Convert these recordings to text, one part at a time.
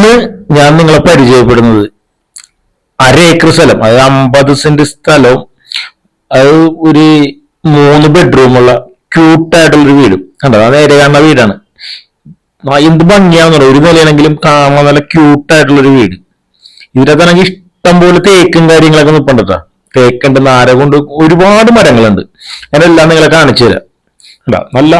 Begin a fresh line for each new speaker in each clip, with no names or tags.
ഇന്ന് ഞാൻ നിങ്ങളെ പരിചയപ്പെടുന്നത് അര ഏക്കർ സ്ഥലം അതായത് അമ്പത് സെന്റ് സ്ഥലവും അത് ഒരു മൂന്ന് ബെഡ്റൂമുള്ള ക്യൂട്ടായിട്ടുള്ളൊരു വീടും. കണ്ടോ? അത് നേരെ കാണുന്ന വീടാണ്. എന്ത് ഭംഗിയാണെന്നോ ഒരു നിലയാണെങ്കിലും കാണാൻ നല്ല ക്യൂട്ടായിട്ടുള്ളൊരു വീട്. ഇതിനകത്താണെങ്കിൽ ഇഷ്ടം പോലെ തേക്കും കാര്യങ്ങളൊക്കെ നിൽപ്പുണ്ടോ തേക്കുണ്ട് നാര കൊണ്ട് ഒരുപാട് മരങ്ങളുണ്ട്. അതെല്ലാം നിങ്ങളെ കാണിച്ചു തരാം നല്ല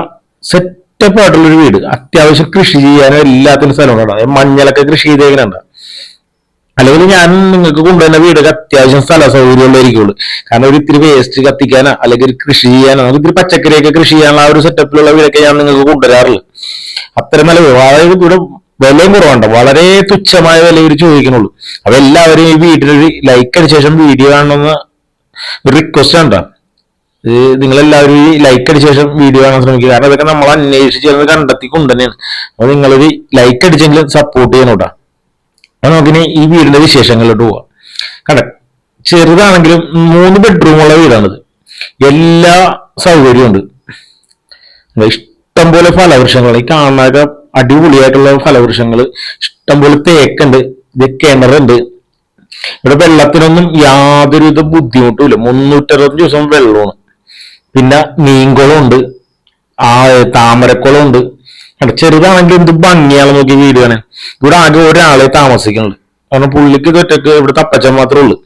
സെറ്റപ്പ് ആയിട്ടുള്ളൊരു വീട്. അത്യാവശ്യം കൃഷി ചെയ്യാനും എല്ലാത്തിനും സ്ഥലമുണ്ട്. അതായത് മഞ്ഞളൊക്കെ കൃഷി ചെയ്തേക്കുന്നുണ്ട് അല്ലെങ്കിൽ ഞാൻ നിങ്ങൾക്ക് കൊണ്ടുവരുന്ന വീടൊക്കെ അത്യാവശ്യം സ്ഥല സൗകര്യമുള്ളായിരിക്കുള്ളൂ കാരണം ഒരു ഇത്തിരി വേസ്റ്റ് കത്തിക്കാനോ അല്ലെങ്കിൽ കൃഷി ചെയ്യാനോ നമുക്ക് ഇത്തിരി പച്ചക്കറിയൊക്കെ കൃഷി ചെയ്യാനുള്ള ആ ഒരു സെറ്റപ്പിലുള്ള വീടൊക്കെ ഞാൻ നിങ്ങൾക്ക് കൊണ്ടുവരാറില്ല അത്ര നല്ല അതായത് ഇവിടെ വിലയും കുറവുണ്ട്. വളരെ തുച്ഛമായ വില ഇവർ ചോദിക്കുന്നുള്ളൂ. അപ്പൊ എല്ലാവരും ഈ വീട്ടിലൊരു ലൈക്ക് അടിച്ച ശേഷം വീഡിയോ കാണണമെന്ന് റിക്വസ്റ്റ് ഉണ്ടോ നിങ്ങൾ എല്ലാവരും ഈ ലൈക്ക് അടിച്ച ശേഷം വീഡിയോ കാണാൻ ശ്രമിക്കുക. കാരണം ഇതൊക്കെ നമ്മൾ അന്വേഷിച്ച് ചെന്ന് കണ്ടെത്തി കൊണ്ടുതന്നെയാണ്. അപ്പൊ നിങ്ങളൊരു ലൈക്ക് അടിച്ചെങ്കിലും സപ്പോർട്ട് ചെയ്യണം കേട്ടോ. അപ്പൊ നമുക്കിനി ഈ വീടിന്റെ വിശേഷങ്ങളിലോട്ട് പോവാം. കണ്ട? ചെറുതാണെങ്കിലും മൂന്ന് ബെഡ്റൂം ബെഡ്റൂമുള്ള വീടാണിത്. എല്ലാ സൗകര്യവും ഉണ്ട്. ഇഷ്ടംപോലെ ഫലവൃക്ഷങ്ങൾ ഈ കാണാനൊക്കെ അടിപൊളിയായിട്ടുള്ള ഫലവൃക്ഷങ്ങൾ ഇഷ്ടംപോലെ തേക്കുണ്ട് ഇത് കിണറുണ്ട് ഇവിടെ വെള്ളത്തിനൊന്നും യാതൊരുവിധ ബുദ്ധിമുട്ടുമില്ല മുന്നൂറ്ററുപത് ദിവസം വെള്ളമാണ്. പിന്നെ മീൻകുളം ഉണ്ട് ആ താമരക്കുളം ഉണ്ട് ചെറുതാണെങ്കിൽ എന്ത് ഭംഗിയാണ് നോക്കി വീട് കാണാൻ ഇവിടെ ആകെ ഒരാളെ താമസിക്കുന്നുണ്ട്. കാരണം പുള്ളിക്ക് ഒറ്റയ്ക്ക് ഇവിടെ തപ്പച്ചൻ മാത്രമേ ഉള്ളൂ.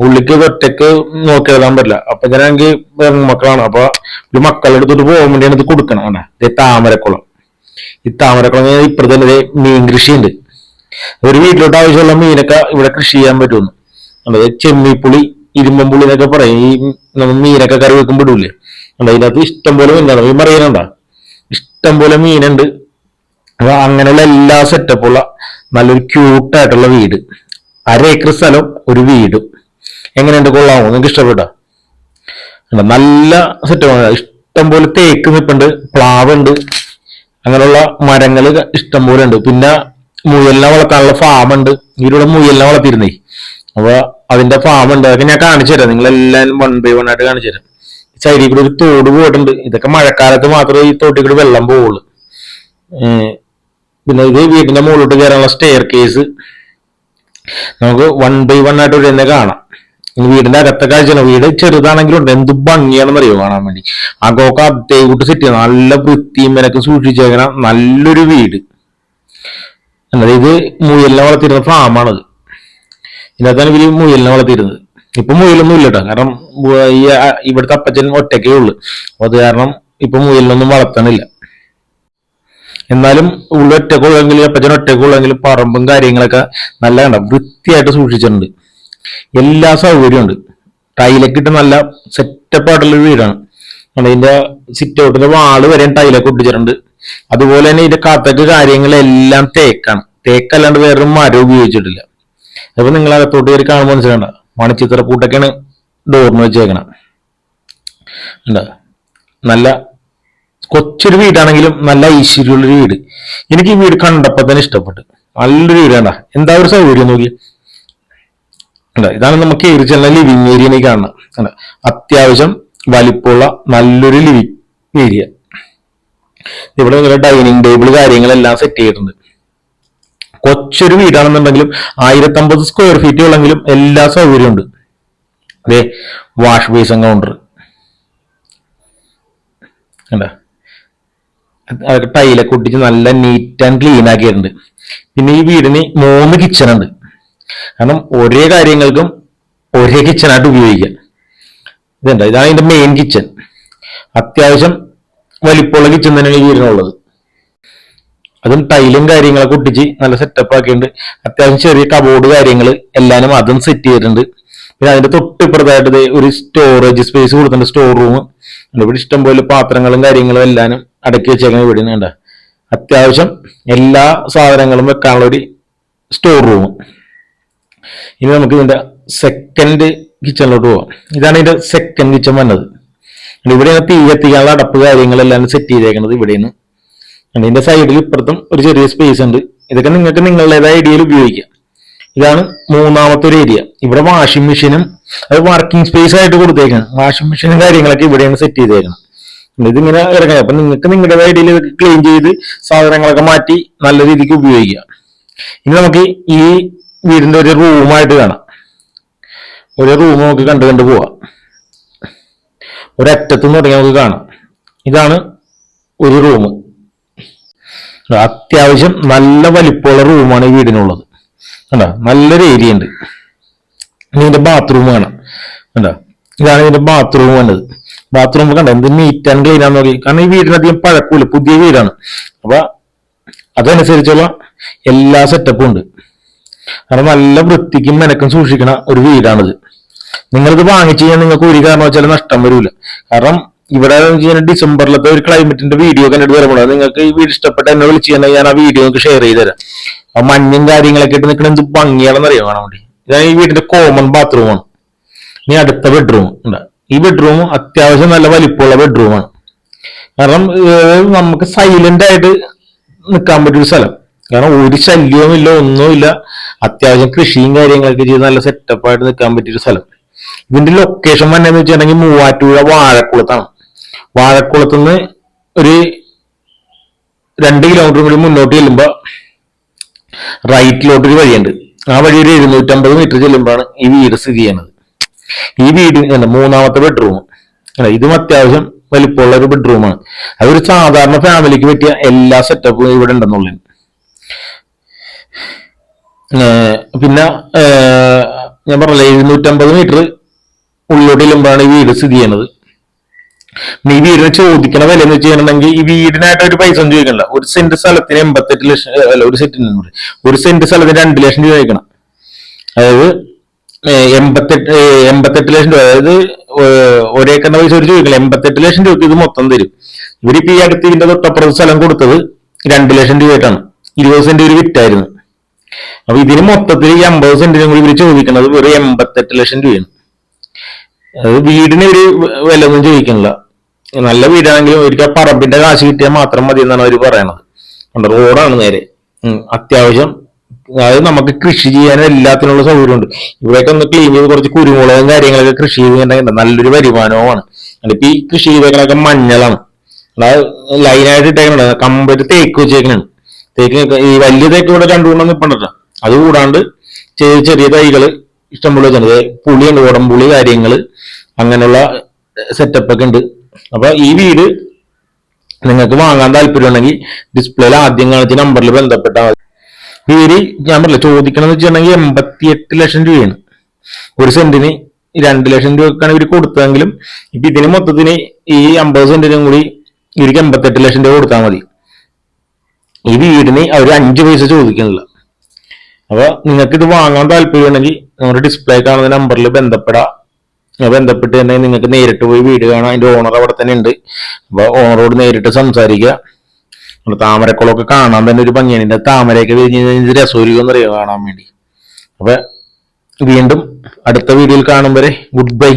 പുള്ളിക്ക് ഒറ്റയ്ക്ക് നോക്കി എഴുതാൻ പറ്റില്ല. അപ്പൊ അപ്പച്ചനാണെങ്കിൽ മക്കളാണ്. അപ്പൊ ഒരു മക്കളുടെ അടുത്തോട്ട് പോകാൻ വേണ്ടിയാണ് ഇത് കൊടുക്കണം കണ്ടാ? ഇത് താമരക്കുളം. ഈ താമരക്കുളം ഇപ്പുറത്തെ മീൻ കൃഷിയുണ്ട്. ഒരു വീട്ടിലോട്ട് ആവശ്യമുള്ള മീനൊക്കെ ഇവിടെ കൃഷി ചെയ്യാൻ പറ്റുമെന്ന്. അതായത് ചെമ്മിപ്പുളി ഇരുമ്പമ്പുളി എന്നൊക്കെ പറയും. ഈ നമ്മൾ മീനൊക്കെ കറി വെക്കുമ്പോൾ ഇടൂലേ? അല്ല അതിനകത്ത് ഇഷ്ടം പോലെ മീനാണ് ഈ പറയുന്നുണ്ട ഇഷ്ടം പോലെ മീനുണ്ട്. അപ്പൊ അങ്ങനെയുള്ള എല്ലാ സെറ്റപ്പുള്ള നല്ലൊരു ക്യൂട്ടായിട്ടുള്ള വീട്. അര ഏക്കർ സ്ഥലം ഒരു വീടും. എങ്ങനെയുണ്ട് കൊള്ളാമോ? നിങ്ങൾക്ക് ഇഷ്ടപ്പെട്ടോ? ഉണ്ട്. നല്ല സെറ്റപ്പാണ് ഇഷ്ടം പോലെ തേക്ക് നിൽപ്പുണ്ട് പ്ലാവുണ്ട്. അങ്ങനെയുള്ള മരങ്ങൾ ഇഷ്ടം പോലെ ഉണ്ട്. പിന്നെ മുയലിനെ വളർത്താനുള്ള ഫാം ഉണ്ട്. ഇവരുടെ മുയലിനെ വളർത്തിയിരുന്നേ. അപ്പൊ അതിന്റെ ഫാം ഉണ്ട്. അതൊക്കെ ഞാൻ കാണിച്ചു തരാം നിങ്ങൾ എല്ലാവരും വൺ ബൈ വൺ ആയിട്ട് കാണിച്ചു തരാം സൈഡിൽ കൂടെ ഒരു തോട് പോയിട്ടുണ്ട്. ഇതൊക്കെ മഴക്കാലത്ത് മാത്രമേ ഈ തോട്ടിൽ കൂടെ വെള്ളം പോവുള്ളൂ. പിന്നെ ഇത് വീടിന്റെ മുകളിലോട്ട് കയറാനുള്ള സ്റ്റെയർ കേസ് നമുക്ക് വൺ ബൈ വൺ ആയിട്ട് ഇവിടെ തന്നെ കാണാം. വീടിന്റെ അകത്തെ കാഴ്ചയാണ് വീട് ചെറുതാണെങ്കിലും എന്ത് ഭംഗിയാണെന്ന് അറിയോ കാണാൻ വേണ്ടി. ആ അകമൊക്കെ അതേകൂട്ട് സെറ്റ് ചെയ്യണം നല്ല വൃത്തിയും മെനക്ക് സൂക്ഷിച്ചേക്കണ നല്ലൊരു വീട്. അല്ലാതെ ഇത് മുയലിനെ വളർത്തിയിരുന്ന ഫാമാണത് ഇതിനകത്താണ് ഇവർ മുയലിനെ വളർത്തിയിരുന്നത്. ഇപ്പൊ മുയലൊന്നും ഇല്ല കേട്ടോ കാരണം ഇവിടുത്തെ അപ്പച്ചൻ ഒറ്റക്കേ ഉള്ളു. അത് കാരണം ഇപ്പൊ മുയലിനൊന്നും വളർത്തണില്ല. എന്നാലും ഉള്ള ഒറ്റക്കുള്ളെങ്കിലും അപ്പച്ചൻ ഒറ്റക്കുള്ളെങ്കിലും പറമ്പും കാര്യങ്ങളൊക്കെ നല്ല കണ്ട വൃത്തിയായിട്ട് സൂക്ഷിച്ചിട്ടുണ്ട്. എല്ലാ സൗകര്യവും ഉണ്ട്. ടൈലൊക്കെ ഇട്ട് നല്ല സെറ്റപ്പ് ആയിട്ടുള്ള വീടാണ്. അതിന്റെ സിറ്റ് ഔട്ടിന്റെ വാൾ വരെ ടൈലൊക്കെ ഒട്ടിച്ചിട്ടുണ്ട്. അതുപോലെ തന്നെ ഇതിന്റെ കാത്തക്ക് കാര്യങ്ങളെല്ലാം തേക്കാണ്. തേക്കല്ലാണ്ട് വേറൊരു മരം ഉപയോഗിച്ചിട്ടില്ല. അപ്പൊ നിങ്ങൾ അകത്തോട്ട് കയറി കാണുമ്പോൾ മനസ്സിലാണ്ട മണിച്ചിത്ര പൂട്ടൊക്കെയാണ് ഡോറിന് വെച്ചേക്കണം. നല്ല കൊച്ചൊരു വീടാണെങ്കിലും നല്ല ഐശ്വര്യമുള്ളൊരു വീട്. എനിക്ക് ഈ വീട് കണ്ടപ്പോൾ തന്നെ ഇഷ്ടപ്പെട്ടു. നല്ലൊരു വീട് കണ്ട എന്താ ഒരു സൗകര്യം നോക്കി? ഇതാണ് നമുക്ക് കയറി ചെല്ലുന്ന ലിവിങ് ഏരിയ കാണണം? അത്യാവശ്യം വലിപ്പമുള്ള നല്ലൊരു ലിവിങ് ഏരിയ ഇവിടെ നിങ്ങളുടെ ഡൈനിങ് ടേബിൾ കാര്യങ്ങളെല്ലാം സെറ്റ് ചെയ്തിട്ടുണ്ട്. കൊച്ചൊരു വീടാണെന്നുണ്ടെങ്കിലും ആയിരത്തമ്പത് സ്ക്വയർ ഫീറ്റ് ഉള്ളെങ്കിലും എല്ലാ സൗകര്യവും ഉണ്ട് അതെ വാഷ് ബേസൺ കൗണ്ടർ കണ്ടോ അതൊക്കെ ടൈലൊക്കെ നല്ല നീറ്റ് ആൻഡ് ക്ലീൻ ആക്കിയിട്ടുണ്ട്. പിന്നെ ഈ വീടിന് മൂന്ന് കിച്ചൺ ഉണ്ട്. കാരണം ഒരേ കാര്യങ്ങൾക്കും ഒരേ കിച്ചണായിട്ട് ഉപയോഗിക്കാം. ഇതുണ്ട്? ഇതാണ് ഇതിന്റെ മെയിൻ കിച്ചൺ അത്യാവശ്യം വലിപ്പമുള്ള കിച്ചൺ തന്നെയാണ് ഈ വീടിനുള്ളത്. അതും ടൈലും കാര്യങ്ങളൊക്കെ ഒട്ടിച്ച് നല്ല സെറ്റപ്പ് ആക്കിയിട്ടുണ്ട്. അത്യാവശ്യം ചെറിയ കബോർഡ് കാര്യങ്ങൾ എല്ലാവരും അതും സെറ്റ് ചെയ്തിട്ടുണ്ട്. പിന്നെ അതിന്റെ തൊട്ടിപ്പുറത്തായിട്ട് ദേ ഒരു സ്റ്റോറേജ് സ്പേസ് കൊടുത്തിട്ടുണ്ട് സ്റ്റോർ റൂം ഇവിടെ ഇഷ്ടംപോലെ പാത്രങ്ങളും കാര്യങ്ങളും എല്ലാനും അടക്കി വെച്ചേക്കാൻ ഇവിടെ കണ്ട അത്യാവശ്യം എല്ലാ സാധനങ്ങളും വെക്കാനുള്ള ഒരു സ്റ്റോർ റൂം ഇനി നമുക്ക് ഇതിന്റെ സെക്കൻഡ് കിച്ചണിലോട്ട് പോവാം. ഇതാണ് ഇതിന്റെ സെക്കൻഡ് കിച്ചൺ വന്നത്. ഇവിടെയാണ് തീ എത്തിക്കാനുള്ള അടപ്പ് കാര്യങ്ങളെല്ലാം സെറ്റ് ചെയ്തേക്കുന്നത് ഇവിടെയാണ്. ഇതിന്റെ സൈഡിൽ ഇപ്പുറത്തും ഒരു ചെറിയ സ്പേസ് ഉണ്ട്. ഇതൊക്കെ നിങ്ങൾക്ക് നിങ്ങളുടേതായ ഐഡിയയിൽ ഉപയോഗിക്കാം. ഇതാണ് മൂന്നാമത്തെ ഒരു ഏരിയ ഇവിടെ വാഷിംഗ് മെഷീനും അത് വർക്കിംഗ് സ്പേസ് ആയിട്ട് കൊടുത്തേക്കാണ്. വാഷിംഗ് മെഷീനും കാര്യങ്ങളൊക്കെ ഇവിടെയാണ് സെറ്റ് ചെയ്തേക്കണം ഇതിങ്ങനെ ഇറങ്ങാം അപ്പൊ നിങ്ങൾക്ക് നിങ്ങളുടെ ഏരിയയിൽ ക്ലീൻ ചെയ്ത് സാധനങ്ങളൊക്കെ മാറ്റി നല്ല രീതിക്ക് ഉപയോഗിക്കാം. ഇനി നമുക്ക് ഈ വീടിന്റെ ഒരു റൂമായിട്ട് കാണാം. ഒരു റൂം നമുക്ക് കണ്ടു കണ്ടു പോവാം. ഒരറ്റത്തു നിന്ന് തുടങ്ങി നമുക്ക് കാണാം. ഇതാണ് ഒരു റൂം അത്യാവശ്യം നല്ല വലിപ്പമുള്ള റൂമാണ് ഈ വീടിനുള്ളത്. കണ്ടോ? നല്ലൊരു ഏരിയ ഉണ്ട്. ഇതിന്റെ ബാത്റൂം കാണാം കണ്ടോ? ഇതാണ് ഇതിന്റെ ബാത്റൂം വേണ്ടത്. ബാത്റൂം കണ്ട? എന്ത് നീറ്റ് ആൻഡ് ക്ലീൻ ആണെന്ന് നോക്കി. കാരണം ഈ വീടിനധികം പഴക്കൂല. പുതിയ വീടാണ്. അപ്പൊ അതനുസരിച്ചുള്ള എല്ലാ സെറ്റപ്പും ഉണ്ട്. കാരണം നല്ല വൃത്തിക്കും മെനക്കും സൂക്ഷിക്കണ ഒരു വീടാണിത്. നിങ്ങളിത് വാങ്ങിച്ചു കഴിഞ്ഞാൽ നിങ്ങൾക്ക് ഒരു കാരണവശാൽ നഷ്ടം വരില്ല കാരണം ഇവിടെ ഡിസംബറിലത്തെ ഒരു ക്ലൈമറ്റിന്റെ വീഡിയോ കണ്ടിട്ട് വരുമ്പോൾ നിങ്ങൾക്ക് ഈ വീട് ഇഷ്ടപ്പെട്ട എന്നെ വിളിച്ചു കഴിഞ്ഞാൽ ഞാൻ ആ വീഡിയോ നിങ്ങൾക്ക് ഷെയർ ചെയ്ത് തരാം. ആ മഞ്ഞും കാര്യങ്ങളൊക്കെ ഇട്ട് നിൽക്കുന്ന എന്ത് ഭംഗിയാണെന്ന് അറിയോ കാണാൻ വേണ്ടി. ഇതാണ് ഈ വീടിന്റെ കോമൺ ബാത്റൂമാണ് ഇനി അടുത്ത ബെഡ്റൂം ഉണ്ട്. ഈ ബെഡ്റൂം അത്യാവശ്യം നല്ല വലിപ്പമുള്ള ബെഡ്റൂമാണ് കാരണം നമുക്ക് സൈലന്റ് ആയിട്ട് നിൽക്കാൻ പറ്റിയ സ്ഥലം. കാരണം ഒരു ശല്യവും ഇല്ല ഒന്നുമില്ല അത്യാവശ്യം കൃഷിയും കാര്യങ്ങളൊക്കെ ചെയ്ത് നല്ല സെറ്റപ്പായിട്ട് നിൽക്കാൻ പറ്റിയൊരു സ്ഥലം. ഇതിന്റെ ലൊക്കേഷൻ വന്നെന്ന് വെച്ചിട്ടുണ്ടെങ്കിൽ മൂവാറ്റുപുഴ വാഴക്കുളത്താണ്. വാഴക്കുളത്തുനിന്ന് ഒരു രണ്ട് കിലോമീറ്റർ കൂടി മുന്നോട്ട് ചെല്ലുമ്പോ റൈറ്റിലോട്ട് ഒരു വഴിയുണ്ട്. ആ വഴി ഒരു എഴുന്നൂറ്റമ്പത് മീറ്റർ ചെല്ലുമ്പോഴാണ് ഈ വീട് സ്ഥിതി ചെയ്യുന്നത്. ഈ വീട് മൂന്നാമത്തെ ബെഡ്റൂം അല്ല ഇതും അത്യാവശ്യം വലിപ്പമുള്ള ഒരു ബെഡ്റൂമാണ് അതൊരു സാധാരണ ഫാമിലിക്ക് പറ്റിയ എല്ലാ സെറ്റപ്പും ഇവിടെ ഉണ്ടെന്നുള്ള പിന്നെ ഞാൻ പറഞ്ഞില്ല എഴുന്നൂറ്റമ്പത് മീറ്റർ ഉള്ളിലോട്ട് ചെല്ലുമ്പോഴാണ് ഈ വീട് സ്ഥിതി ചെയ്യുന്നത്. നീ വീടിന് ചോദിക്കണ വില എന്ന് വെച്ചിട്ടുണ്ടെങ്കിൽ ഈ വീടിനായിട്ട് ഒരു പൈസ ഒന്നും ചോദിക്കണില്ല. ഒരു സെന്റ് സ്ഥലത്തിന് എൺപത്തെട്ട് ലക്ഷം അല്ല ഒരു സെന്റിന്. ഒരു സെന്റ് സ്ഥലത്തിന് രണ്ട് ലക്ഷം രൂപ ചോദിക്കണം. അതായത് എൺപത്തെട്ട് എൺപത്തെട്ട് ലക്ഷം രൂപ. അതായത് ഒരേ ഒരേക്കറിന്റെ പൈസ ഒരു ചോദിക്കില്ല എൺപത്തെട്ട് ലക്ഷം രൂപയ്ക്ക് ഇത് മൊത്തം തരും. ഇവരിപ്പോ ഈ അടുത്ത് ഇതിന്റെ തൊട്ടപ്പുറത്ത് സ്ഥലം കൊടുത്തത് രണ്ട് ലക്ഷം രൂപയായിട്ടാണ്. ഇരുപത് സെന്റ് ഒരു വിറ്റായിരുന്നു. അപ്പൊ ഇതിന് മൊത്തത്തിൽ ഈ അമ്പത് സെന്റിനും കൂടി ഇവർ ചോദിക്കുന്നത് വെറും എൺപത്തെട്ട് ലക്ഷം രൂപയാണ്. അത് വീടിന് ഒരു വില ഒന്നും ചോദിക്കണില്ല. നല്ല വീടാണെങ്കിലും ഒരിക്കൽ പറമ്പിന്റെ കാശ് കിട്ടിയാൽ മാത്രം മതി എന്നാണ് അവർ പറയണത്. കണ്ടോ റോഡാണ് നേരെ. അത്യാവശ്യം അതായത് നമുക്ക് കൃഷി ചെയ്യാൻ എല്ലാത്തിനുള്ള സൗകര്യമുണ്ട്. ഇവിടെയൊക്കെ ഒന്ന് ക്ലീൻ ചെയ്ത് കുറച്ച് കുരുമുളകും കാര്യങ്ങളൊക്കെ കൃഷി ചെയ്തിട്ടുണ്ടെങ്കിൽ നല്ലൊരു വരുമാനവുമാണ്. അതിപ്പോ ഈ കൃഷി ചെയ്തേക്കണൊക്കെ മഞ്ഞളാണ്. അതായത് ലൈനായിട്ട് ഇട്ടേക്കണ കമ്പറ്റ് തേക്ക് വെച്ചേക്കണാണ് തേക്ക് ഈ വലിയ തേക്ക് ഇവിടെ രണ്ടു മൂന്നെണ്ണം നിപ്പണ്ടോ അത് കൂടാണ്ട് ചെറിയ ചെറിയ തൈകൾ ഇഷ്ടംപോലെ വെച്ചിട്ടുണ്ട്. പുളിയുണ്ട് ഉടമ്പുളി കാര്യങ്ങൾ അങ്ങനെയുള്ള സെറ്റപ്പ് ഒക്കെ ഉണ്ട്. അപ്പൊ ഈ വീട് നിങ്ങൾക്ക് വാങ്ങാൻ താല്പര്യമുണ്ടെങ്കിൽ ഡിസ്പ്ലേയിൽ ആദ്യം കാണിച്ച നമ്പറിൽ ബന്ധപ്പെട്ടാൽ മതി. വീട് ഞാൻ പറഞ്ഞില്ല ചോദിക്കണമെന്ന് വെച്ചിട്ടുണ്ടെങ്കിൽ എൺപത്തി എട്ട് ലക്ഷം രൂപയാണ്. ഒരു സെന്റിന് രണ്ട് ലക്ഷം രൂപക്കാണ് ഇവർ കൊടുത്തതെങ്കിലും ഇപ്പൊ ഇതിന് മൊത്തത്തിന് ഈ അമ്പത് സെന്റിനും കൂടി ഇവർക്ക് എൺപത്തെട്ട് ലക്ഷം രൂപ കൊടുത്താൽ മതി. ഈ വീടിന് അവർ അഞ്ച് പൈസ ചോദിക്കുന്നില്ല. അപ്പൊ നിങ്ങൾക്ക് ഇത് വാങ്ങാൻ താല്പര്യമുണ്ടെങ്കിൽ നമ്മുടെ ഡിസ്പ്ലേ കാണുന്ന നമ്പറിൽ ബന്ധപ്പെടാം. ബന്ധപ്പെട്ട് തന്നെ നിങ്ങൾക്ക് നേരിട്ട് പോയി വീട് കാണാം. അതിന്റെ ഓണർ അവിടെ തന്നെ ഉണ്ട്. അപ്പൊ ഓണറോട് നേരിട്ട് സംസാരിക്കുക താമരക്കുളമൊക്കെ കാണാൻ തന്നെ ഒരു ഭംഗിയാണ്. ഇതിന്റെ താമരയൊക്കെ വിരിഞ്ഞ് കഴിഞ്ഞാൽ രസോരികം അറിയാം കാണാൻ വേണ്ടി. അപ്പൊ വീണ്ടും അടുത്ത വീഡിയോയിൽ കാണും വരെ. Good bye